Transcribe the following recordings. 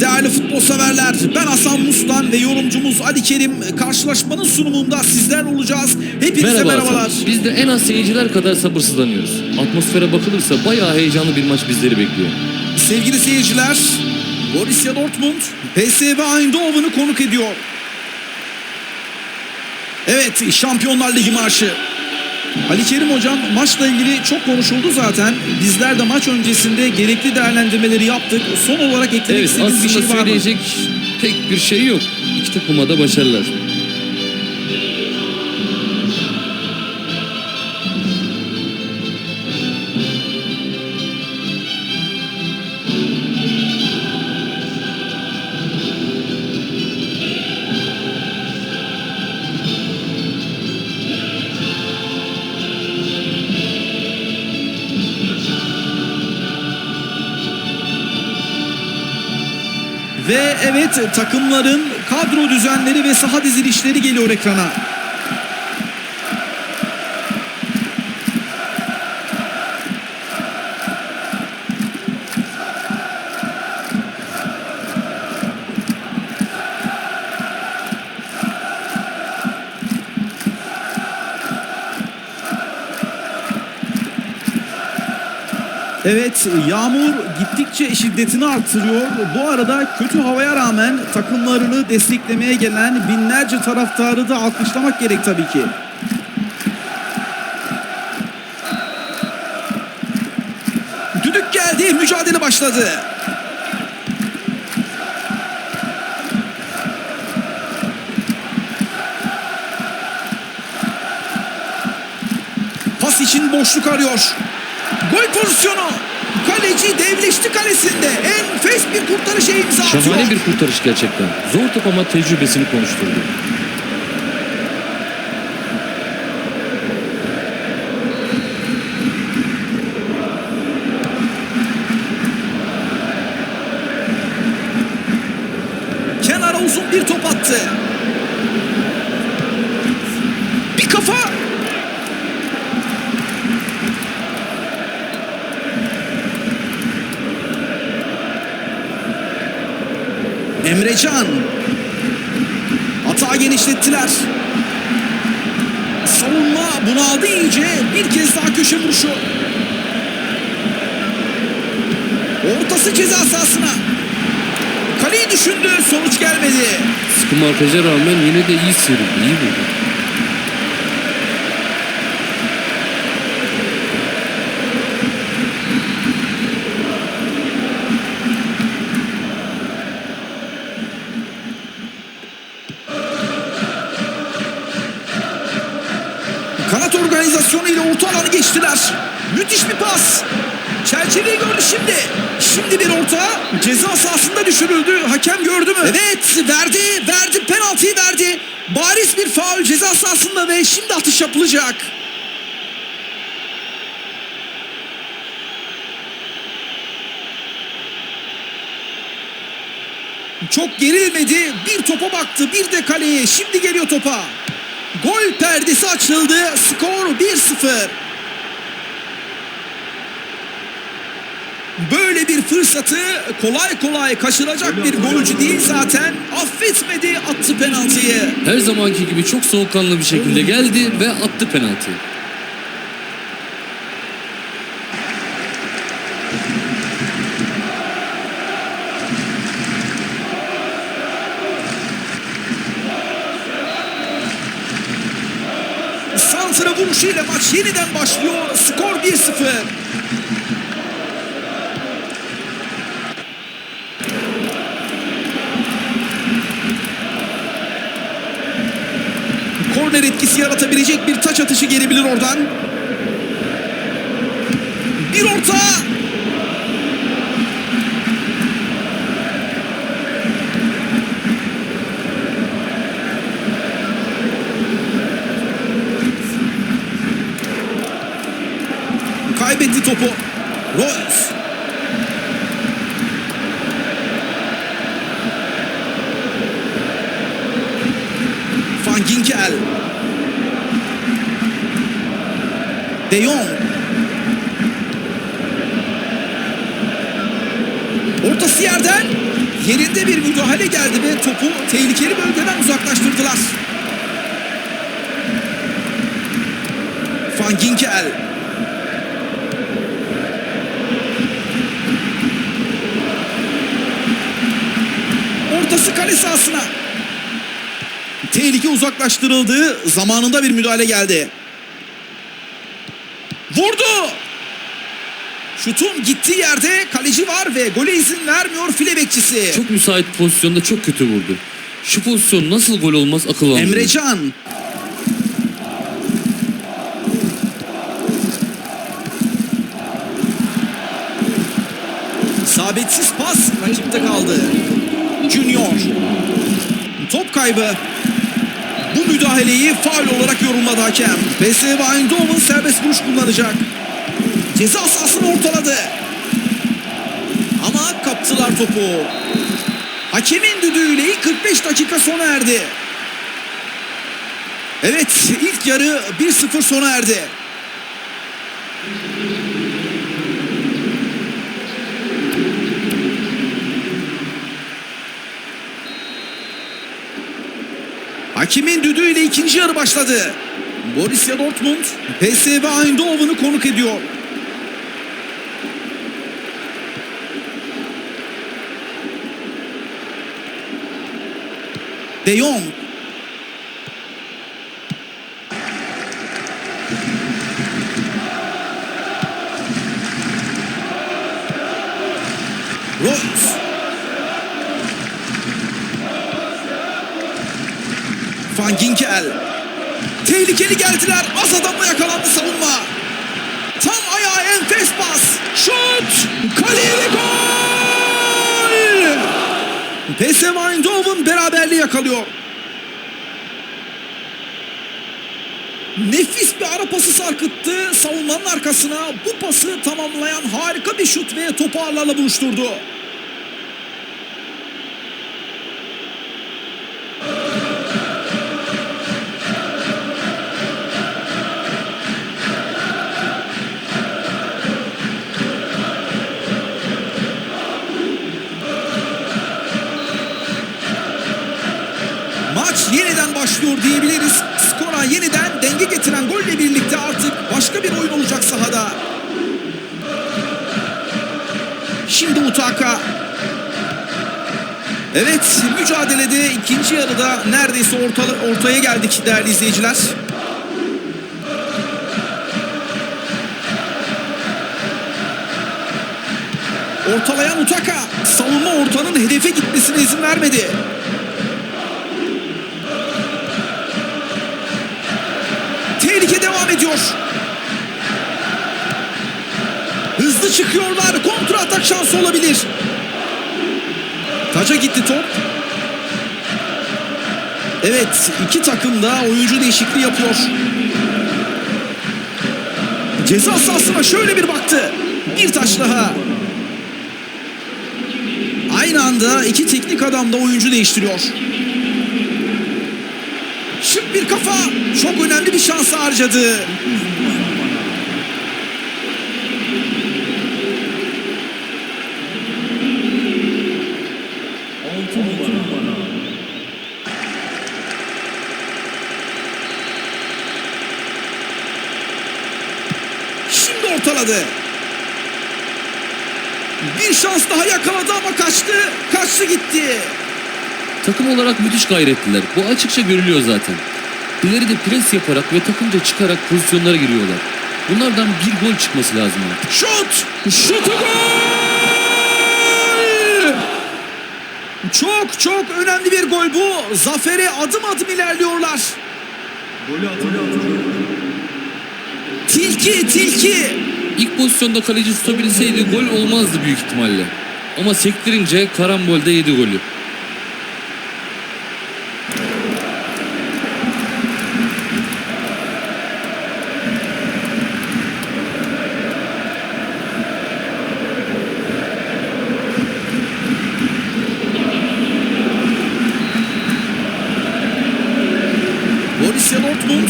Değerli futbol severler, ben Hasan Mustan ve yorumcumuz Ali Kerim karşılaşmanın sunumunda sizler olacağız. Hepinize Merhaba merhabalar. Hasan. Biz de en az seyirciler kadar sabırsızlanıyoruz. Atmosfere bakılırsa bayağı heyecanlı bir maç bizleri bekliyor. Sevgili seyirciler, Borussia Dortmund PSV Eindhoven'ı konuk ediyor. Evet, Şampiyonlar Ligi marşı. Ali Kerim hocam maçla ilgili çok konuşuldu zaten. Bizler de maç öncesinde gerekli değerlendirmeleri yaptık. Son olarak eklemek Evet istediğiniz bir şey var mı? söyleyecek pek bir şey yok. İki takıma da başarılar. Ve evet takımların kadro düzenleri ve saha dizilişleri geliyor ekrana. Evet yağmur gittikçe şiddetini artırıyor. Bu arada kötü havaya rağmen takımlarını desteklemeye gelen binlerce taraftarı da alkışlamak gerek tabii ki. Düdük geldi, mücadele başladı. Pas için boşluk arıyor. Gol pozisyonu. Kaleci devleşti kalesinde. Enfes bir kurtarışa imza atıyor. Şahane bir kurtarış gerçekten. Zor top ama tecrübesini konuşturdu. Kenara uzun bir top attı. Bir kafa. Emrecan. Hata genişlettiler. Savunma bunu aldı iyice. Bir kez daha köşe vuruşu. Ortası ceza sahasına. Kaleyi düşündü. Sonuç gelmedi. Sıkı markaja rağmen yine de iyi sıyrıldı. iyi vurdu. Kanat organizasyonu ile orta alanı geçtiler. Müthiş bir pas. Çerçeveyi gördü şimdi. Şimdi bir orta ceza sahasında düşürüldü. Hakem gördü mü? Evet verdi. Verdi penaltıyı verdi. Bariz bir faul ceza sahasında ve şimdi atış yapılacak. Çok gerilmedi. Bir topa baktı. Bir de kaleye. Şimdi geliyor topa. Gol perdesi açıldı. Skor 1-0. Böyle bir fırsatı kolay kolay kaçıracak bir golcü değil zaten. Affetmedi attı penaltıyı. Her zamanki gibi çok soğukkanlı bir şekilde geldi ve attı penaltıyı. Vuruşuyla maç yeniden başlıyor. Skor 1-0. Korner etkisi yaratabilecek bir taç atışı gelebilir oradan. Bir orta. Kaybetti topu. Royce. Van Ginkel. De Jong. Ortası yerden yerinde bir müdahale geldi ve topu tehlikeli bölgeden uzaklaştırdılar. Van Ginkel. Ortası kale sahasına. Tehlike uzaklaştırıldı. Zamanında bir müdahale geldi. Vurdu. Şutun gittiği yerde kaleci var ve gole izin vermiyor file bekçisi. Çok müsait pozisyonda çok kötü vurdu. Şu pozisyon nasıl gol olmaz akıl almıyor. Emrecan. Sabitsiz pas rakipte kaldı. Junior. Top kaybı. Bu müdahaleyi faul olarak yorumladı hakem. PSV Eindhoven serbest vuruş kullanacak. Ceza sahasını ortaladı. Ama kaptılar topu. Hakemin düdüğüyle ilk 45 dakika sona erdi. Evet ilk yarı 1-0 sona erdi. Hakemin düdüğüyle ikinci yarı başladı. Borussia Dortmund PSV Eindhoven'ı konuk ediyor. De Jong. Royce. Van Ginkel. Tehlikeli geldiler. Az adamla yakalandı savunma. Tam ayağa enfes pas. Şut. Kaleye ve gol. PSV Eindhoven beraberliği yakalıyor. Nefis bir ara pası sarkıttı savunmanın arkasına. Bu pası tamamlayan harika bir şut ve topu ağlarla buluşturdu. Maç yeniden başlıyor diyebiliriz. Skora yeniden denge getiren golle birlikte artık başka bir oyun olacak sahada. Şimdi Utaka. Evet mücadelede ikinci yarıda neredeyse orta, ortaya geldik değerli izleyiciler. Ortalayan Utaka savunma ortanın hedefe gitmesine izin vermedi. Ediyor. Hızlı çıkıyorlar. Kontra atak şansı olabilir. Taca gitti top. Evet iki takım da oyuncu değişikliği yapıyor. Ceza sahasına şöyle bir baktı. Bir taş daha. Aynı anda iki teknik adam da oyuncu değiştiriyor. Bir kafa. Çok önemli bir şans harcadı. Şimdi ortaladı. Bir şans daha yakaladı ama kaçtı. Kaçtı gitti. Takım olarak müthiş gayretliler. Bu açıkça görülüyor zaten. İleride pres yaparak ve takımca çıkarak pozisyonlara giriyorlar. Bunlardan bir gol çıkması lazım artık. Şut! Şutu gol! Çok çok önemli bir gol bu. Zafere adım adım ilerliyorlar. Tilki, tilki. İlk pozisyonda kaleci tutabilseydi gol olmazdı büyük ihtimalle. Ama sektirince karambolde yedi golü. Borussia Dortmund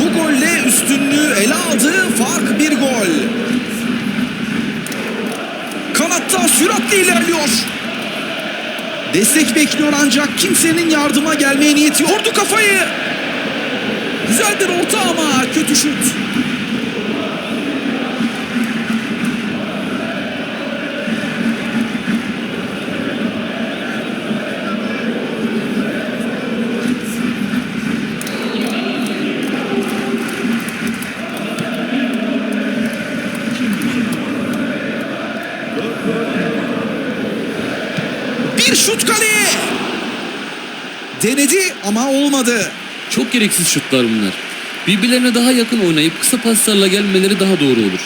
bu golle üstünlüğü ele aldı. Fark bir gol. Kanatta süratle ilerliyor. Destek bekliyor ancak kimsenin yardıma gelmeye niyeti yok. Vurdu kafayı. Güzel bir orta ama kötü şut. Bir şut kaleye. Denedi ama olmadı. Çok gereksiz şutlar bunlar. Birbirlerine daha yakın oynayıp kısa paslarla gelmeleri daha doğru olur.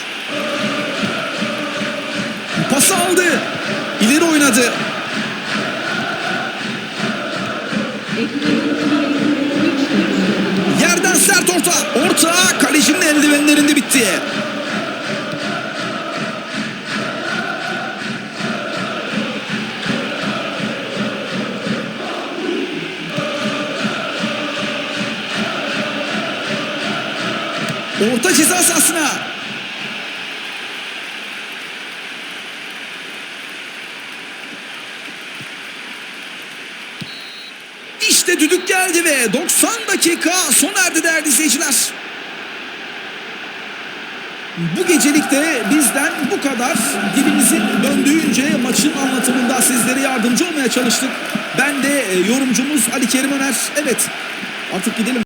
İşte düdük geldi ve 90 dakika sona erdi değerli izleyiciler. Bu gecelik de bizden bu kadar. Dilimizin döndüğünce maçın anlatımında sizlere yardımcı olmaya çalıştık. Ben de e, yorumcumuz Ali Kerim Öner. Evet artık gidelim.